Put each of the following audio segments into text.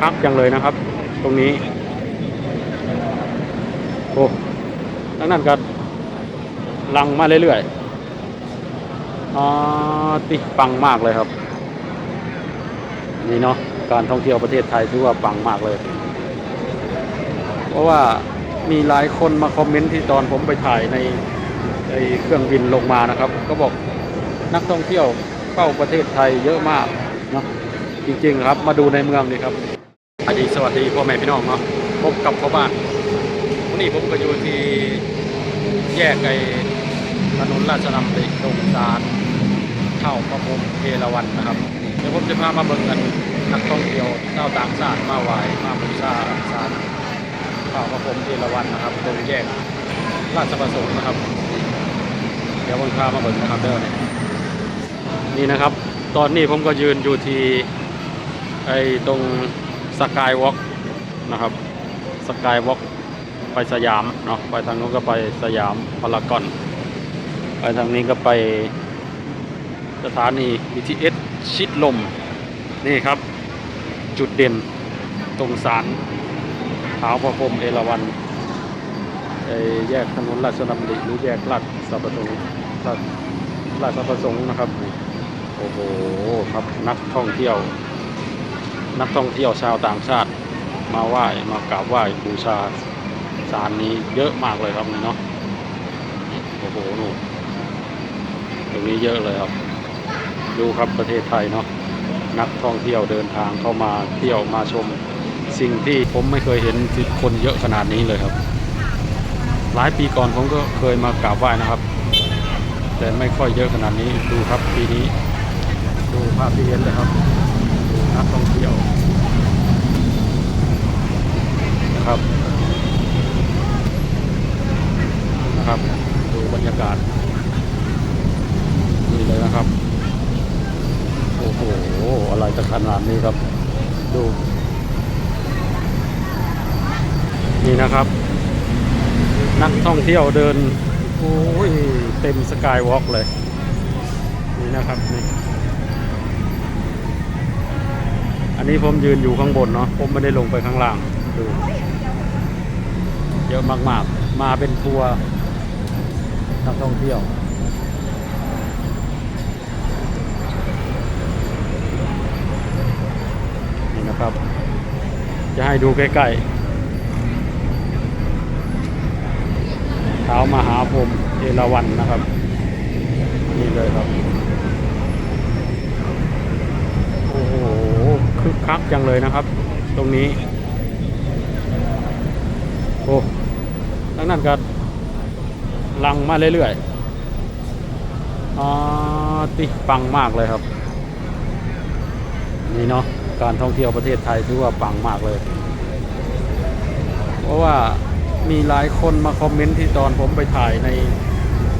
คักจังเลยนะครับ ตรงนี้โอ้ทั้งนั้นก็ลังมาเรื่อยๆอ๋อติปังมากเลยครับ นี่เนาะการท่องเที่ยวประเทศไทยถือว่าปังมากเลย เพราะว่ามีหลายคนมาคอมเมนต์ที่ตอนผมไปถ่ายในในเครื่องบินลงมานะครับ ก็บอกนักท่องเที่ยวเข้าประเทศไทยเยอะมากเนาะจริงๆครับมาดูในเมืองนี่ครับ สวัสดีสวัสดีพ่อแม่พี่น้องเนาะพบกับพ่อบ้านวันนี้ผมก็อยู่ที่แยกไอ้ถนนราชดำริตรงสารเข้าพระพรมเทราวันนะครับเดี๋ยวผมจะพามาเบิ่งกันนักท่องเที่ยวชาต่างชาติมาไหว้มาบูชาสารเข้าพระพรมเทราวันนะครับตรงแยกราชประสงค์นะครับ เดี๋ยวผมพามาเบิ่งนะครับเด้อเนี่ยนี่นะครับ ตอนนี้ผมก็ยืนอยู่ที่ไอ้ตรง สกายวอล์กนะครับสกายวอล์กไปสยามเนาะไปทางนู้นก็ไปสยามพารากอน ไปทางนี้ก็ไปสถานี BTS ชิดลม นี่ครับ จุดเด่นตรงสารเท้าพระพรมเอราวัณไอ้แยกถนนราชดำริหรือแยกลาดสัประสงค์ลาดลาดสัประสงค์นะครับ โอ้โหครับนักท่องเที่ยว นักท่องเที่ยวชาวต่างชาติมาไหว้มากราบไหว้บูชาสารนี้เยอะมากเลยครับนี่เนาะโอ้โหนู่นตรงนี้เยอะเลยครับ ดูครับประเทศไทยเนาะนักท่องเที่ยวเดินทางเข้ามาเที่ยวมาชม สิ่งที่ผมไม่เคยเห็นคนเยอะขนาดนี้เลยครับ หลายปีก่อนผมก็เคยมากราบไหว้นะครับ แต่ไม่ค่อยเยอะขนาดนี้ดูครับปีนี้ ดูภาพที่เห็นเลยครับ นักท่องเที่ยวนะครับนะครับดูบรรยากาศนี่เลยนะครับโอ้โหอะไรจะขนาดนี้ครับ ดู นี่นะครับ นักท่องเที่ยวเดินโอ้ยเต็มสกายวอล์กเลย นี่นะครับนี่ นนี้ผมยืนอยู่ข้างบนเนาะผมไม่ได้ลงไปข้างล่างดูเยอะมากๆ มาเป็นทัวร์นักท่องเที่ยวนี่นะครับ จะให้ดูใกล้ๆเท้ามหาพรหมเอราวัณนะครับ นี่เลยครับ โอ้โห คึกคักจังเลยนะครับ ตรงนี้ โอ้ทั้งนั้นก็ลังมาเรื่อยๆอ๋อติปังมากเลยครับ นี่เนาะการท่องเที่ยวประเทศไทยถือว่าปังมากเลย เพราะว่ามีหลายคนมาคอมเมนต์ที่ตอนผมไปถ่ายใน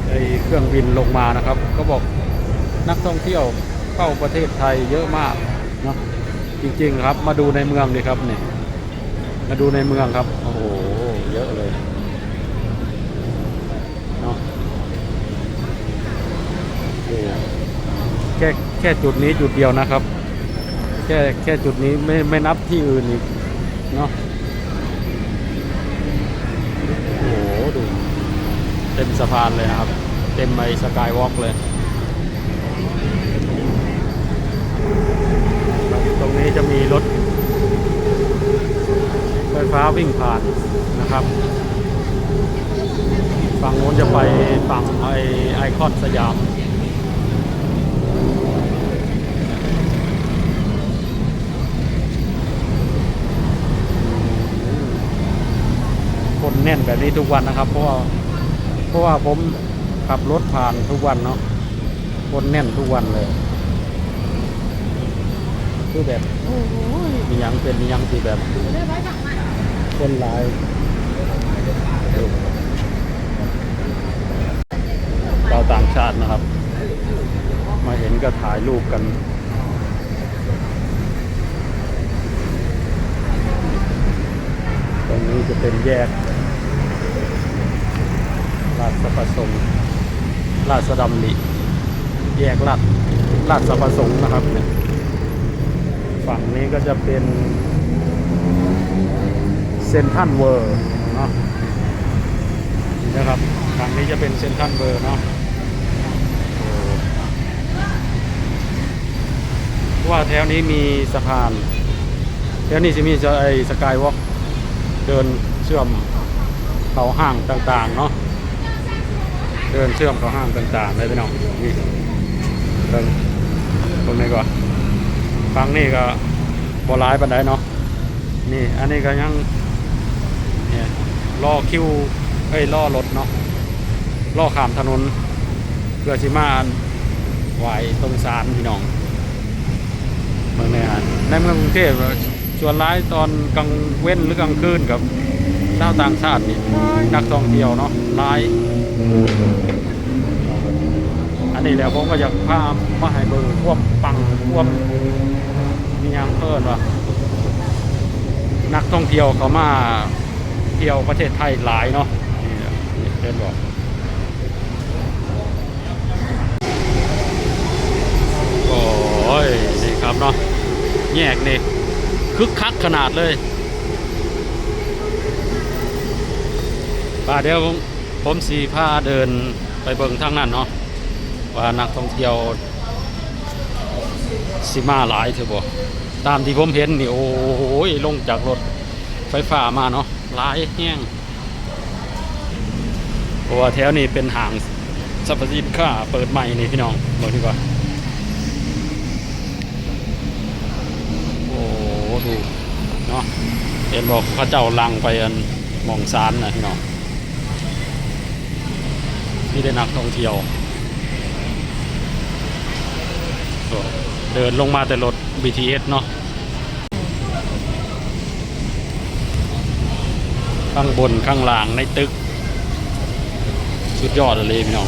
ในเครื่องบินลงมานะครับ ก็บอกนักท่องเที่ยวเข้าประเทศไทยเยอะมากเนาะ จริง ๆ ครับ มาดูในเมืองดิครับนี่มาดูในเมืองครับ โอ้โห เยอะเลยเนาะโอ้แค่แค่จุดนี้จุดเดียวนะครับ แค่แค่จุดนี้ไม่ไม่นับที่อื่นอีกเนาะโอ้โห ดู เต็มสะพานเลยนะครับ เต็มไอสกายวอล์กเลย ตรง นี้จะมีรถไฟฟ้าวิ่งผ่านนะครับ ฝั่งโน้นจะไปฝั่งไอไอคอนสยามคนแน่นแบบนี้ทุกวันนะครับ เพราะว่าเพราะว่าผมขับรถผ่านทุกวันเนาะคนแน่นทุกวันเลย คือแบบโอ้ยมีหยังเป็นมีหยังที่แบบคนหลายชาวต่างชาตินะครับ มาเห็นก็ถ่ายรูปกัน ตรงนี้จะเป็นแยกลาดสะประสงค์ลาดสะดำริแยกลาดลาดสะประสงค์นะครับเนี่ย ฝั่งนี้ก็จะเป็นเซนทันเวอร์เนาะนี่นะครับทางนี้จะเป็นเซนทันเวอร์เนาะว่าแถวนี้มีสะพานแถวนี้จะมีจะไอสกายวอล์กเดินเชื่อมเขาห้างต่างๆเนาะเดินเชื่อมเขาห้างต่างๆเลยพี่น้องนี่เดินตรงนี้ก่อน ฟังนี่ก็บร้ายปันไดเนาะนี่อันนี้ก็ยังเนี่ยรอคิวเอ้ยรอรถเนาะรอข้ามถนนเพื่อสิมาไหวตรงสารพี่น้องเมืองในฮะในเมืองกรุงเทพส่วนร้ายตอนกลางเว้นหรือกลางคืนกับชาวต่างชาตินี่นักท่องเที่ยวเนาะร้าย นนี้แหล้วผมก็อยากพามาให้เบิ่งพวกปังพวกมียังเพิ่นว่านักท่องเที่ยวเขามาเที่ยวประเทศไทยหลายเนาะนี่เดินบอกโอ้ยนี่ครับเนาะแยกนี่คึกคักขนาดเลยป่าเดี๋ยวผมผมสีผ้าเดินไปเบิ่งทางนั้นเนาะ ว่านักท่องเที่ยวสิมาหลายเถอะบ่ตามที่ผมเห็นนี่โอ้ยลงจากรถไฟฟ้ามาเนาะหลายแห้งเพราะว่าแถวนี้เป็นห้างสรรพสินค้าเปิดใหม่นี่พี่น้องบอกดีกว่าโอ้ดูเนาะเห็นบอกพระเจ้าลังไปอันมองซานนะพี่น้องนี่ได้นักท่องเที่ยวก็ เดินลงมาแต่รถ BTS เนาะข้างบนข้างล่างในตึก สุดยอดเลยพี่น้อง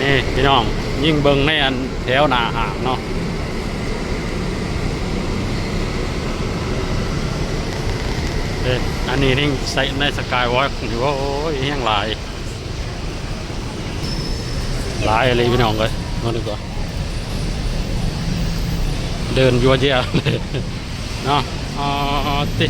นี่พี่น้อง ยิ่งเบิงในอันแถวหนาห่างเนาะเอ้ยอันนี้นี่ใส่ในสกายวอล์กถือว่าโอ้ยแห้งหลาย หลายอะไรพี่น้องเลยมาดีกว่าเดินยัวเยียเลยเนาะอ๋อติ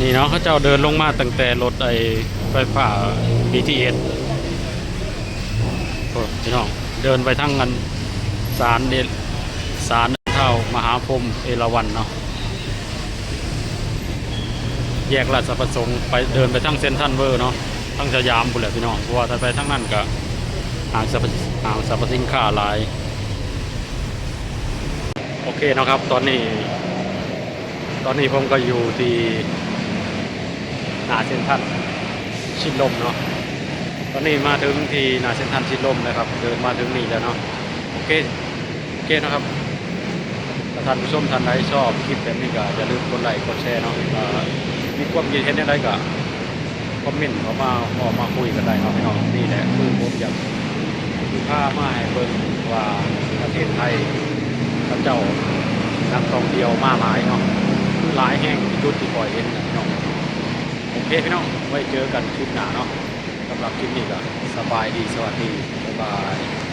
นี่เนาะเขาเจ้าเดินลงมาตั้งแต่รถไอ้ไฟฟ้า BTS โอ้พี่น้องเดินไปทั้งกันสารเดชสารเท่ามหาพรมเอราวัณเนาะ แยกราชประสงค์ไปเดินไปทั้งเซนทรันเวอร์เนาะทั้งสยามบุรีพี่น้องเพราะว่าถ้าไปทั้งนั้นก็ห่างสรรพห่างสรรพสินค้าหลายโอเคนะครับตอนนี้ ตอนนี้ผมก็อยู่ที่หนาเซนทรันชิดลมเนาะตอนนี้มาถึงที่หนาเซนทรันชิดลมนะครับ เดินมาถึงนี่แล้วเนาะโอเคโอเคนะครับท่านผู้ชมท่านใดชอบคลิปแบบนี้ก็อย่าลืมกดไลค์กดแชร์เนาะ มีความคิดเห็นอะไรก็คอมเมนต์เขามาออมาคุยกันได้เนาะพี่น้องนี่แหละคือผมอยากคือผ้ามาให้เบิ่งว่าประเทศไทยพระเจ้านักท่องเที่ยวมาหลายเนาะหลายแห่งจุดที่ปล่อยเห็นนะพี่น้องโอเคพี่น้องไว้เจอกันคลิปหน้าเนาะสำหรับคลิปนี้ก็สบายดีสวัสดีบ๊ายบาย